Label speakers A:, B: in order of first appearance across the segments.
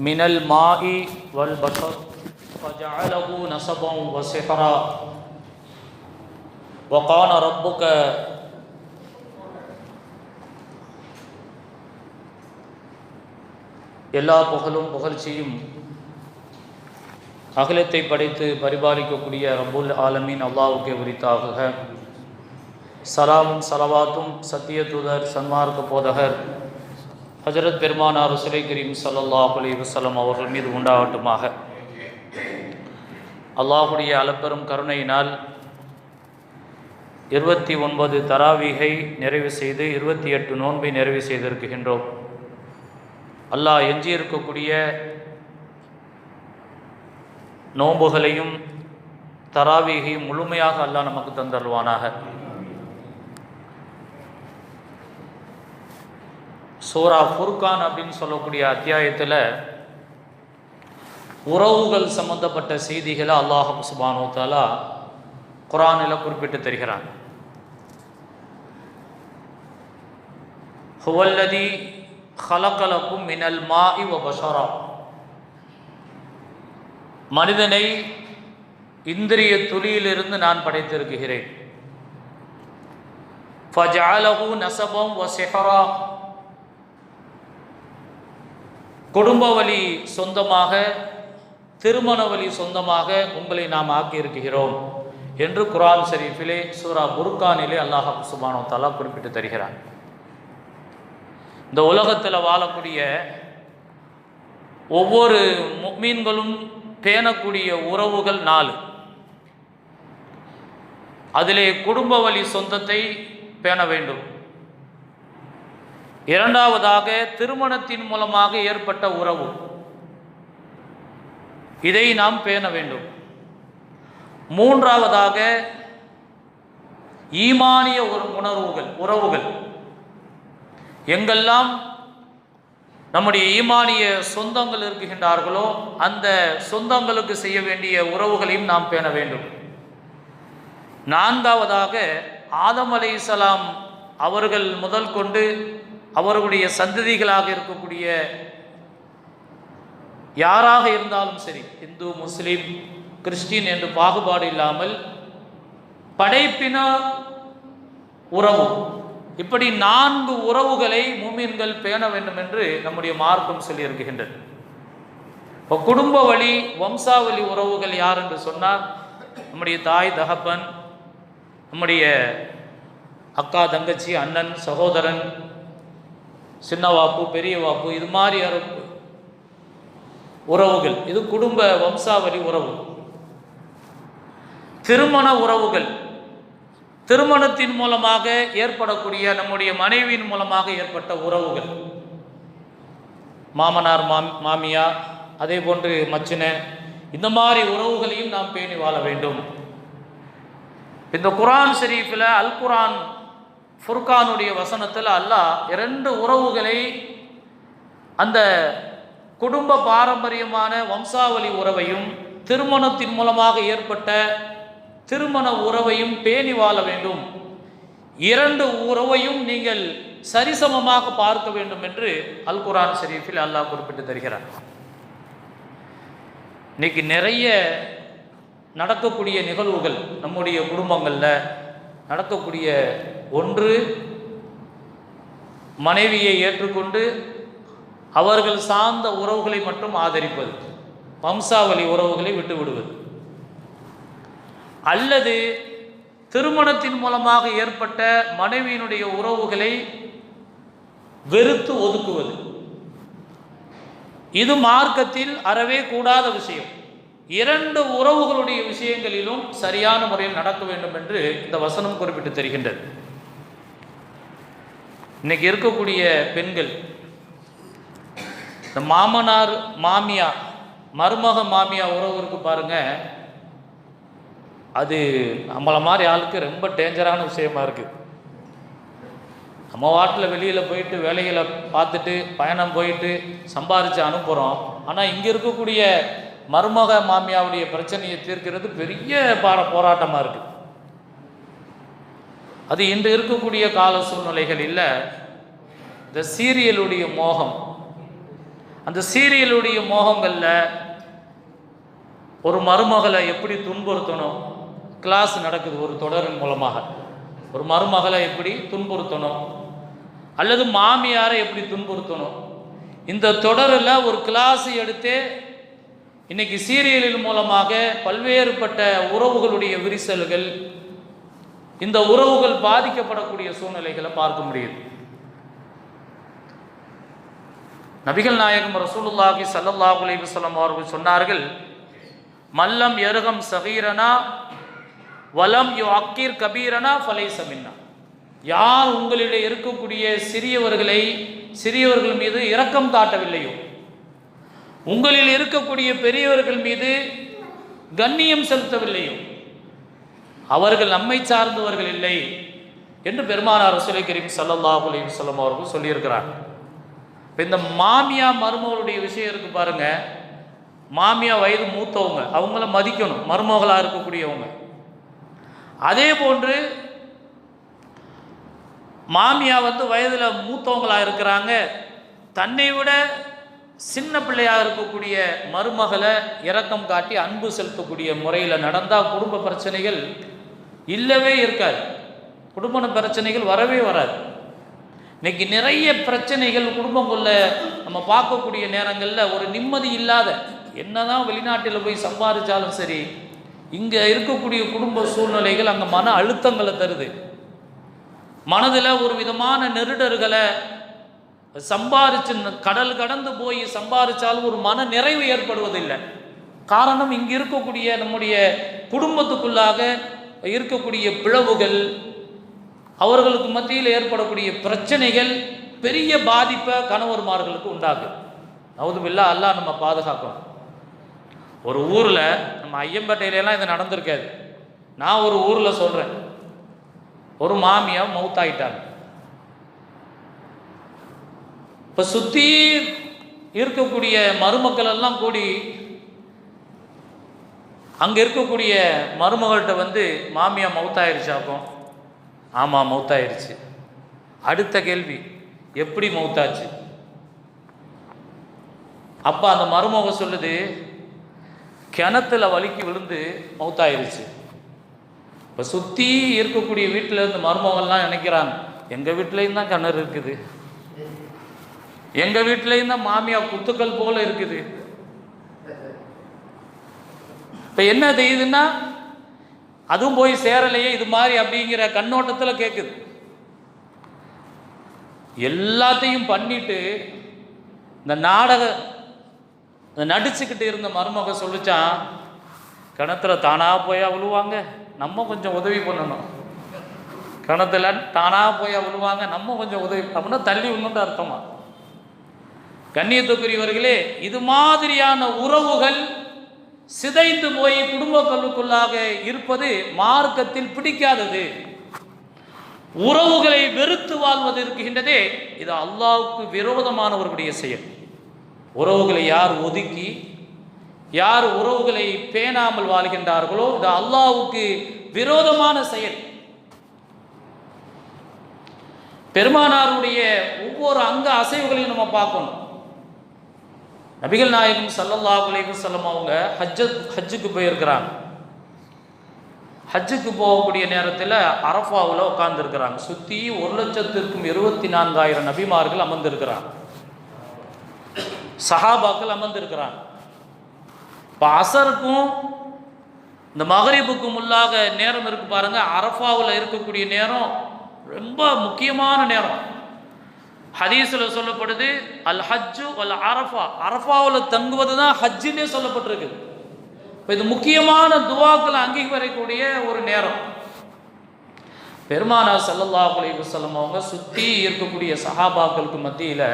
A: من الماء والبشر فجعله نسبا وسحرا وقال ربك எல்லா புகழும் புகழ்ச்சியும் அகிலத்தை படைத்து பரிபாலிக்கக்கூடிய ரபுல் ஆலமீன் அல்லாவுக்கே உரித்தாகுக சலாமும் சலவாத்தும் சத்திய தூதர் சன்மார்க்க போதகர் ஹஜரத் பெருமானார் சுலை கரீம் சல்லல்லா அலி வசலம் அவர்கள் மீது உண்டாகட்டுமாக. அல்லாஹுடைய அளப்பெரும் கருணையினால் இருபத்தி ஒன்பது தராவீகை நிறைவு செய்து இருபத்தி எட்டு நோன்பை நிறைவு செய்திருக்கின்றோம். அல்லாஹ் எஞ்சியிருக்கக்கூடிய நோன்புகளையும் தராவீகையும் முழுமையாக அல்லாஹ் நமக்கு தந்தருவானாக சூரா ஃபுர்கான் அப்படின்னு சொல்லக்கூடிய அத்தியாயத்தில் உறவுகள் சம்பந்தப்பட்ட செய்திகளை அல்லாஹம் சுபானோ தாலா குரானில் குறிப்பிட்டு தருகிறான். ஹுவல்லதி ஹலக்கலக்கும் மினல் மா இவ பஷரா. மனிதனை இந்திரிய துளியிலிருந்து நான் படைத்திருக்கிறேன். ஃபஜாலகு நசபம் வ செஹரா. குடும்ப வழி சொந்தமாக திருமண வழி சொந்தமாக உங்களை நாம் ஆக்கியிருக்கிறோம் என்று குரான் ஷரீஃபிலே சூரா புர்கானிலே அல்லாஹ் சுபானோ தலா குறிப்பிட்டு தருகிறார் இந்த உலகத்தில் வாழக்கூடிய ஒவ்வொரு மீன்களும் பேணக்கூடிய உறவுகள் நாலு. அதிலே குடும்ப வழி சொந்தத்தை பேண வேண்டும். இரண்டாவதாக திருமணத்தின் மூலமாக ஏற்பட்ட உறவு. இதை நாம் பேண வேண்டும். மூன்றாவதாக ஈமானிய உணர்வுகள் உறவுகள். எங்கெல்லாம் நம்முடைய ஈமானிய சொந்தங்கள் இருக்குகின்றார்களோ அந்த சொந்தங்களுக்கு செய்ய வேண்டிய உறவுகளையும் நாம் பேண வேண்டும். நான்காவதாக ஆதம் அலை அவர்கள் முதல் கொண்டு அவர்களுடைய சந்ததிகளாக இருக்கக்கூடிய யாராக இருந்தாலும் சரி இந்து முஸ்லீம் கிறிஸ்டின் என்று பாகுபாடு இல்லாமல் படைப்பின உறவு. இப்படி நான்கு உறவுகளை மூமின்கள் பேண வேண்டும் என்று நம்முடைய மார்க்கம் சொல்லியிருக்கின்றது. இப்போ குடும்ப வழி வம்சாவளி உறவுகள் யார் என்று சொன்னால் நம்முடைய தாய் தகப்பன் நம்முடைய அக்கா தங்கச்சி அண்ணன் சகோதரன் சின்ன வாப்பு பெரிய வாப்பு இது மாதிரி உறவுகள். இது குடும்ப வம்சாவளி உறவு. திருமண உறவுகள். திருமணத்தின் மூலமாக ஏற்படக்கூடிய நம்முடைய மனைவியின் மூலமாக ஏற்பட்ட உறவுகள். மாமனார் மாம் மாமியா அதே போன்று மச்சின இந்த மாதிரி உறவுகளையும் நாம் பேணி வாழ வேண்டும். இந்த குரான் ஷெரீஃபில் அல் குரான் ஃபுர்கானுடைய வசனத்தில் அல்லாஹ் இரண்டு உறவுகளை அந்த குடும்ப பாரம்பரியமான வம்சாவளி உறவையும் திருமணத்தின் மூலமாக ஏற்பட்ட திருமண உறவையும் பேணி வாழ வேண்டும். இரண்டு உறவையும் நீங்கள் சரிசமமாக பார்க்க வேண்டும் என்று அல் குரான் ஷெரீஃபில் அல்லாஹ் குறிப்பிட்டு தருகிறார். இன்னைக்கு நிறைய நடக்கக்கூடிய நிகழ்வுகள் நம்முடைய குடும்பங்களில் நடக்கக்கூடிய ஒன்று மனைவியை ஏற்றுக்கொண்டு அவர்கள் சார்ந்த உறவுகளை மட்டும் ஆதரிப்பது வம்சாவளி உறவுகளை விட்டு விடுவது அல்லது திருமணத்தின் மூலமாக ஏற்பட்ட மனைவியினுடைய உறவுகளை வெறுத்து ஒதுக்குவது. இது மார்க்கத்தில் அறவே கூடாத விஷயம். இரண்டு உறவுகளுடைய விஷயங்களிலும் சரியான முறையில் நடக்க வேண்டும் என்று இந்த வசனம் குறிப்பிட்டு தெரிகின்றது. இன்னைக்கு இருக்கக்கூடிய பெண்கள் இந்த மாமனார் மாமியா மருமக மாமியா உறவு இருக்கு பாருங்க. அது நம்மளை மாதிரி ஆளுக்கு ரொம்ப டேஞ்சரான விஷயமா இருக்கு. நம்ம வாட்டில் வெளியில் போயிட்டு வேலைகளை பார்த்துட்டு பயணம் போயிட்டு சம்பாரித்து அனுப்புகிறோம் ஆனால் இங்கே இருக்கக்கூடிய மருமக மாமியாவுடைய பிரச்சனையை தீர்க்கிறது பெரிய பார போராட்டமாக இருக்குது அது இன்று இருக்கக்கூடிய கால சூழ்நிலைகளில் இந்த சீரியலுடைய மோகம் அந்த சீரியலுடைய மோகங்களில் ஒரு மருமகளை எப்படி துன்புறுத்தணும்? கிளாஸ் நடக்குது ஒரு தொடரின் மூலமாக. ஒரு மருமகளை எப்படி துன்புறுத்தணும்? அல்லது மாமியாரை எப்படி துன்புறுத்தணும்? இந்த தொடரில் ஒரு கிளாஸ் எடுத்து இன்னைக்கு சீரியலின் மூலமாக பல்வேறுபட்ட உறவுகளுடைய விரிசல்கள் இந்த உறவுகள் பாதிக்கப்படக்கூடிய சூழ்நிலைகளை பார்க்க முடியுது. நபிகள் நாயகம் ரசூலுல்லாஹி ஸல்லல்லாஹு அலைஹி வஸல்லம் அவர்கள் சொன்னார்கள் மல்லம் எருகம் சகீரனா வலம் யு அக்கீர் கபீரனா ஃபலைச மின்னா. யார் உங்களிடையே இருக்கக்கூடிய சிறியவர்களை சிறியவர்கள் மீது இரக்கம் காட்டவில்லையோ உங்களில் இருக்கக்கூடிய பெரியவர்கள் மீது கண்ணியம் செலுத்தவில்லையோ அவர்கள் நம்மை சார்ந்தவர்கள் இல்லை என்று பெருமானார் ரசூலை கரீம் ஸல்லல்லாஹு அலைஹி சொல்லம் அவர்கள் சொல்லியிருக்கிறார். இப்போ இந்த மாமியா மருமகளுடைய விஷயம் இருக்கு பாருங்க. மாமியா வயது மூத்தவங்க அவங்கள மதிக்கணும் மருமகளாக இருக்கக்கூடியவங்க. அதே போன்று மாமியா வந்து வயதில் மூத்தவங்களாக இருக்கிறாங்க. தன்னை விட சின்ன பிள்ளையாக இருக்கக்கூடிய மருமகளை இரக்கம் காட்டி அன்பு செலுத்தக்கூடிய முறையில் நடந்தால் குடும்ப பிரச்சனைகள் இல்லவே இருக்காது. குடும்ப பிரச்சனைகள் வரவே வராது. இன்னைக்கு நிறைய பிரச்சனைகள் குடும்பங்களில் நம்ம பார்க்கக்கூடிய நேரங்களில் ஒரு நிம்மதி இல்லாத என்னதான் வெளிநாட்டில் போய் சம்பாதிச்சாலும் சரி இங்கே இருக்கக்கூடிய குடும்ப சூழ்நிலைகள் அங்கே மன அழுத்தங்களை தருது. மனதில் ஒரு விதமான நெருடர்களை சம்பாரிச்சு கடல் கடந்து போய் சம்பாரிச்சாலும் ஒரு மன நிறைவு ஏற்படுவதில்லை. காரணம் இங்கே இருக்கக்கூடிய நம்முடைய குடும்பத்துக்குள்ளாக இருக்கக்கூடிய பிளவுகள் அவர்களுக்கு மத்தியில் ஏற்படக்கூடிய பிரச்சனைகள் பெரிய பாதிப்பை கணவர்மார்களுக்கு உண்டாகும் நவுதுபில்லா அல்லாஹ் நம்ம பாதுகாக்கணும். ஒரு ஊரில் நம்ம ஐயம்பேட்டையிலலாம் இது நடந்திருக்காது. நான் ஒரு ஊரில் சொல்கிறேன் ஒரு மாமியா மவுத்தாயிட்டாங்க. இப்போ சுற்றி இருக்கக்கூடிய மருமக்கள் எல்லாம் கூடி அங்கே இருக்கக்கூடிய மருமகள்கிட்ட வந்து மாமியா மவுத்தாயிருச்சாக்கும் ஆமாம் மவுத்தாயிருச்சு. அடுத்த கேள்வி எப்படி மவுத்தாச்சு? அப்போ அந்த மருமக சொல்லுது கிணத்துல வலிக்கு விழுந்து மவுத்தாயிருச்சு. இப்போ சுற்றி இருக்கக்கூடிய வீட்டில் இருந்து மருமகள்லாம் நினைக்கிறாங்க எங்கள் வீட்லேயும் தான் கிணறு இருக்குது. எங்கள் வீட்லேயும் தான் மாமியா குத்துக்கள் போல இருக்குது. இப்போ என்ன தெரியுதுன்னா அதுவும் போய் சேரலையே இது மாதிரி அப்படிங்கிற கண்ணோட்டத்தில் கேட்குது எல்லாத்தையும் பண்ணிட்டு இந்த நாடக இந்த நடிச்சுக்கிட்டு இருந்த மருமக சொல்லிச்சான் கிணத்துல தானாக போயா விழுவாங்க நம்ம கொஞ்சம் உதவி பண்ணணும். கிணத்துல தானாக போயா விழுவாங்க நம்ம கொஞ்சம் உதவி அப்படின்னா தள்ளி விடணுன்ற அர்த்தமா? கண்ணியத்துக்குரியவர்களே இது மாதிரியான உறவுகள் சிதைந்து போய் குடும்ப குடும்பங்களுக்குள்ளாக இருப்பது மார்க்கத்தில் பிடிக்காதது. உறவுகளை வெறுத்து வாழ்வது இருக்கின்றதே இது அல்லாவுக்கு விரோதமானவர்களுடைய செயல். உறவுகளை யார் ஒதுக்கி யார் உறவுகளை பேணாமல் வாழ்கின்றார்களோ இது அல்லாவுக்கு விரோதமான செயல். பெருமானாருடைய ஒவ்வொரு அங்க அசைவுகளையும் நம்ம பார்க்கணும். நபிகள் நாயகம் சல்லல்லா அலைஹி செல்லம் அவங்க ஹஜ்ஜு ஹஜ்ஜுக்கு போயிருக்கிறாங்க. ஹஜ்ஜுக்கு போகக்கூடிய நேரத்தில் அரஃபாவில் உட்காந்துருக்கிறாங்க சுற்றி ஒரு லட்சத்திற்கும் இருபத்தி நான்காயிரம் நபிமார்கள் அமர்ந்திருக்கிறாங்க. சஹாபாக்கள் அமர்ந்திருக்கிறாங்க. இப்போ அசருக்கும் இந்த மகரிபுக்கும் உள்ளாக நேரம் இருக்கு பாருங்க. அரஃபாவில் இருக்கக்கூடிய நேரம் ரொம்ப முக்கியமான நேரம். ஹதீஸில் சொல்லப்படுது அல் ஹஜ்ஜு அல் அரஃபா. அரஃபாவில் தங்குவது தான் ஹஜ்ஜுன்னே சொல்லப்பட்டிருக்கு. இப்போ இது முக்கியமான துவாக்களை அங்கீகரிக்கக்கூடிய ஒரு நேரம். பெருமானா சல்லல்லா அலைஹி அவங்க சுற்றி இருக்கக்கூடிய சஹாபாக்களுக்கு மத்தியில்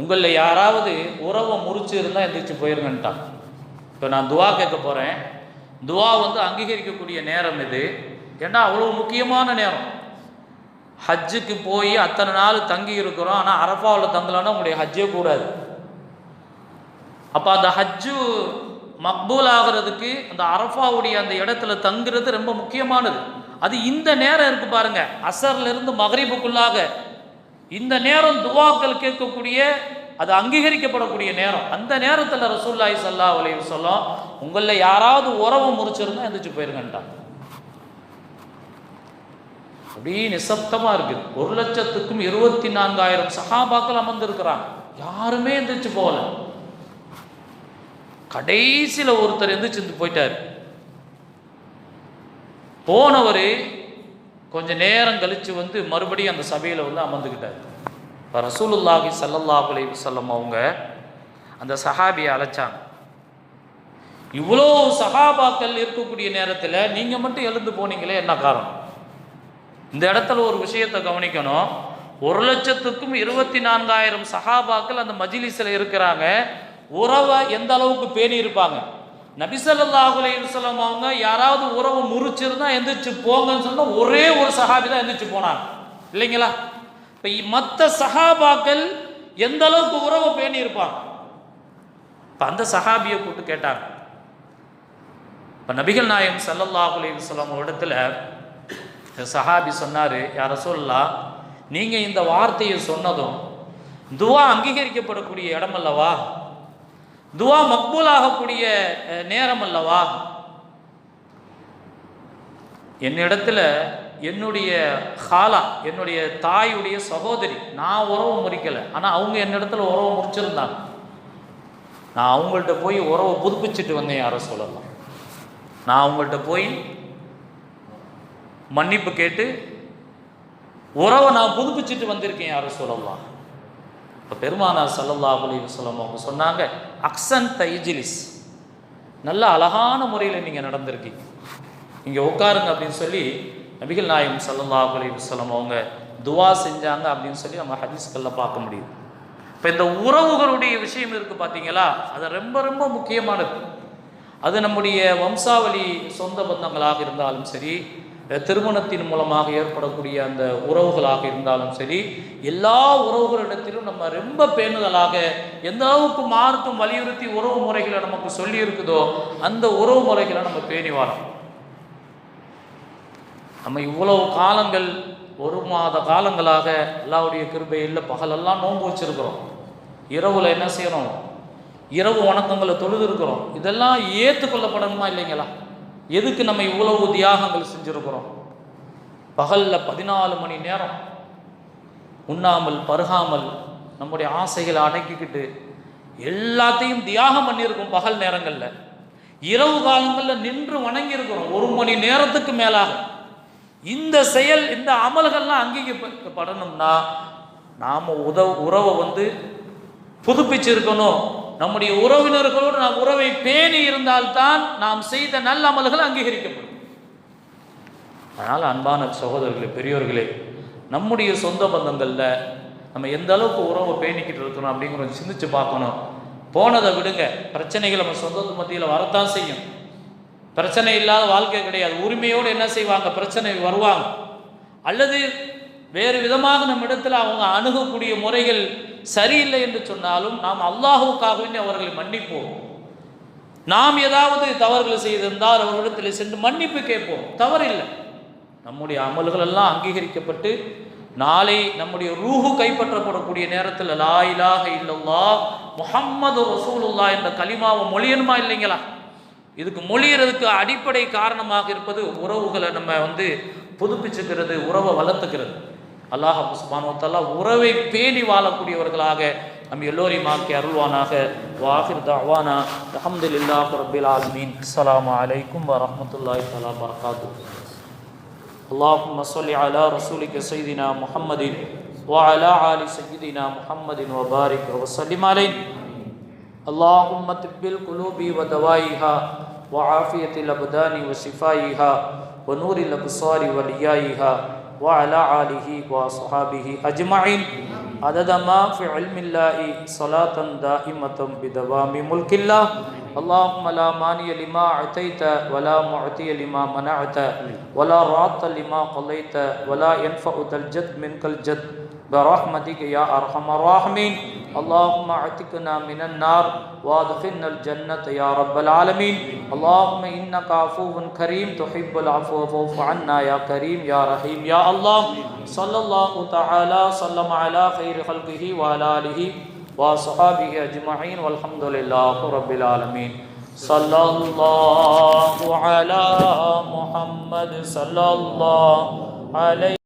A: உங்களில் யாராவது உறவை முறிச்சு இருந்தால் எந்திரிச்சு போயிருங்கன்ட்டான். இப்போ நான் துவா கேட்க போகிறேன் துவா வந்து அங்கீகரிக்கக்கூடிய நேரம் இது. ஏன்னா அவ்வளோ முக்கியமான நேரம். ஹஜ்ஜுக்கு போய் அத்தனை நாள் தங்கி இருக்கிறோம் ஆனால் அரஃபாவில் தங்கலன்னா உங்களுடைய ஹஜ்ஜே கூடாது. அப்போ அந்த ஹஜ்ஜு மக்பூல் ஆகிறதுக்கு அந்த அரஃபாவுடைய அந்த இடத்துல தங்குறது ரொம்ப முக்கியமானது. அது இந்த நேரம் இருக்கு பாருங்க. அசர்லேருந்து மகரிபுக்குள்ளாக இந்த நேரம் துவாக்கள் கேட்கக்கூடிய அது அங்கீகரிக்கப்படக்கூடிய நேரம். அந்த நேரத்தில் ரசூல்லாய் சல்லா அலைஹி வஸல்லம் உங்களில் யாராவது உறவு முறிச்சிருந்தா எந்திரிச்சு போயிருங்கன்ட்டான். அப்படியே நிசப்தமாக இருக்குது. ஒரு லட்சத்துக்கும் இருபத்தி நான்காயிரம் சகாபாக்கள் அமர்ந்திருக்கிறாங்க. யாருமே எந்திரிச்சு போகல. கடைசியில் ஒருத்தர் எந்திரிச்சு போயிட்டார். போனவர் கொஞ்ச நேரம் கழித்து வந்து மறுபடியும் அந்த சபையில் வந்து அமர்ந்துக்கிட்டார் இப்போ ரசூலுல்லாஹி சல்லல்லா அலி வஸல்லம் அவங்க அந்த சஹாபியை அழைச்சாங்க. இவ்வளோ சஹாபாக்கள் இருக்கக்கூடிய நேரத்தில் நீங்கள் மட்டும் எழுந்து போனீங்களே என்ன காரணம்? இந்த இடத்துல ஒரு விஷயத்தை கவனிக்கணும். ஒரு லட்சத்துக்கும் இருபத்தி நான்காயிரம் சஹாபாக்கள் அந்த மஜிலிஸில் இருக்கிறாங்க. உறவை எந்த அளவுக்கு பேணி இருப்பாங்க? நபிசல்லாஹு அலைஹி அவங்க யாராவது உறவு முறிச்சிருந்தா எந்திரிச்சு போங்கன்னு சொன்னால் ஒரே ஒரு சஹாபி தான் எந்திரிச்சு போனாங்க. இல்லைங்களா? இப்போ மற்ற சஹாபாக்கள் எந்த அளவுக்கு உறவை பேணி இருப்பாங்க? இப்போ அந்த சஹாபியை கூப்பிட்டு கேட்டாங்க. இப்போ நபிகள் நாயகம் ஸல்லல்லாஹு அலைஹி இடத்துல சஹாபி சொன்னார் யார சொல்லலாம் நீங்கள் இந்த வார்த்தையை சொன்னதும் துவா அங்கீகரிக்கப்படக்கூடிய இடம் அல்லவா துவா மக்பூலாகக்கூடிய நேரம் அல்லவா என்னிடத்துல என்னுடைய ஹாலா என்னுடைய தாயுடைய சகோதரி நான் உறவு முறிக்கலை. ஆனால் அவங்க என்னிடத்துல உறவு முறிச்சிருந்தாங்க. நான் அவங்கள்ட்ட போய் உறவை புதுப்பிச்சுட்டு வந்தேன் யாரை சொல்லலாம் நான் அவங்கள்ட்ட போய் மன்னிப்பு கேட்டு உறவை நான் புதுப்பிச்சுட்டு வந்திருக்கேன் யாரும் சொல்லலாம் இப்போ பெருமானார் சல்லல்லா அப்படின்னு வஸல்லம் அவங்க சொன்னாங்க அக்சன் தைஜிலிஸ். நல்ல அழகான முறையில் நீங்கள் நடந்திருக்கீங்க. இங்கே உட்காருங்க அப்படின்னு சொல்லி நபிகள் நாயம் சல்லல்லா அலைஹி வஸல்லம் அவங்க துவா செஞ்சாங்க அப்படின்னு சொல்லி நம்ம ஹதீஸ்களில் பார்க்க முடியுது. இப்போ இந்த உறவுகளுடைய விஷயம் இருக்குது பார்த்தீங்களா அது ரொம்ப ரொம்ப முக்கியமானது. அது நம்முடைய வம்சாவளி சொந்த பந்தங்களாக இருந்தாலும் சரி திருமணத்தின் மூலமாக ஏற்படக்கூடிய அந்த உறவுகளாக இருந்தாலும் சரி எல்லா உறவுகளிடத்திலும் நம்ம ரொம்ப பேணுதலாக எந்த அளவுக்கு மாறுத்தும் வலியுறுத்தி உறவு முறைகளை நமக்கு சொல்லி இருக்குதோ அந்த உறவு முறைகளை நம்ம பேணி வரோம் நம்ம இவ்வளவு காலங்கள் ஒரு மாத காலங்களாக எல்லாவுடைய கிருபையில் பகலெல்லாம் நோன்பு வச்சிருக்கிறோம். இரவில் என்ன செய்கிறோம் இரவு வணக்கங்களை தொழுது இருக்கிறோம். இதெல்லாம் ஏற்றுக்கொள்ளப்படணுமா இல்லைங்களா? எதுக்கு நம்ம இவ்வளவு தியாகங்கள் செஞ்சுருக்கிறோம்? பகலில் பதினாலு மணி நேரம் உண்ணாமல் பருகாமல் நம்முடைய ஆசைகளை அடக்கிக்கிட்டு எல்லாத்தையும் தியாகம் பண்ணியிருக்கோம் பகல் நேரங்களில். இரவு காலங்களில் நின்று வணங்கியிருக்கிறோம். ஒரு மணி நேரத்துக்கு மேலாக. இந்த செயல் இந்த அமல்கள்லாம் அங்கீகரிக்கப்படணும்னா நாம் உதவ உறவை வந்து புதுப்பிச்சிருக்கணும். நம்முடைய உறவினர்களோடு நாம் உறவை பேணி இருந்தால்தான் நாம் செய்த நல்ல அமல்கள் அங்கீகரிக்கப்படும். அதனால் அன்பான சகோதரர்களே பெரியோர்களே நம்முடைய சொந்த பந்தங்களில் நம்ம எந்த அளவுக்கு உறவை பேணிக்கிட்டு இருக்கணும் அப்படிங்கிறத சிந்திச்சு பார்க்கணும். போனதை விடுங்க. பிரச்சனைகள் நம்ம சொந்த மத்தியில் வரத்தான் செய்யும். பிரச்சனை இல்லாத வாழ்க்கை கிடையாது. உரிமையோடு என்ன செய்வாங்க? பிரச்சனை வருவாங்க. அல்லது வேறு விதமாக நம்ம இடத்துல அவங்க அணுகக்கூடிய முறைகள் சரியில்லை என்று சொன்னாலும் நாம் அல்லாஹுக்காகவே அவர்களை மன்னிப்போம். நாம் ஏதாவது தவறுகள் செய்திருந்தால் அவர்களிடத்தில் சென்று மன்னிப்பு கேட்போம். தவறில்லை. நம்முடைய அமல்கள் எல்லாம் அங்கீகரிக்கப்பட்டு நாளை நம்முடைய ரூஹு கைப்பற்றப்படக்கூடிய நேரத்தில் லா இலாக இல்லல்லா முஹம்மது ரசூலுல்லா என்ற கலிமாவை மொழியணுமா இல்லைங்களா? இதுக்கு மொழியறதுக்கு அடிப்படை காரணமாக இருப்பது உறவுகளை நம்ம வந்து புதுப்பிச்சுக்கிறது உறவை வளர்த்துக்கிறது. அல்லாஹ் சுபானோத்தல்லா உறவை பேணி வாழக்கூடியவர்களாக நம் எல்லோரையும் ஆக்கி அருள்வானாக வாஹிர் தவானா அஹமதுல்லாஹ் ரபில் ஆலமீன் அஸ்ஸலாமு அலைக்கும் வரஹ்மத்துல்லாஹி தஆலா பரகாத்துஹு اللهم صل على رسولك سيدنا محمد وعلى آل سيدنا محمد وبارك وسلم عليه اللهم طب القلوب ودوائها وعافية الأبدان وشفائها ونور الأبصار وليائها وعلى آله وصحابه أجمعين. عدد ما في علم الله صلاة دائمة بدوام ملك الله. اللهم لا مانع لما أعطيت ولا معطي لما منعت ولا راد لما قضيت ولا ينفع ذا الجد منك الجد. برحمتك يا أرحم الراحمين. اللهم اعتقنا من النار وادخلنا الجنة يا رب العالمين. اللهم إنك عفو كريم تحب العفو فاعف عنا يا كريم يا رحيم يا الله. صلى الله تعالى سلم على خير خلقه وعلى آله وصحابه أجمعين. والحمد لله رب العالمين. صلى الله على محمد. صلى الله عليه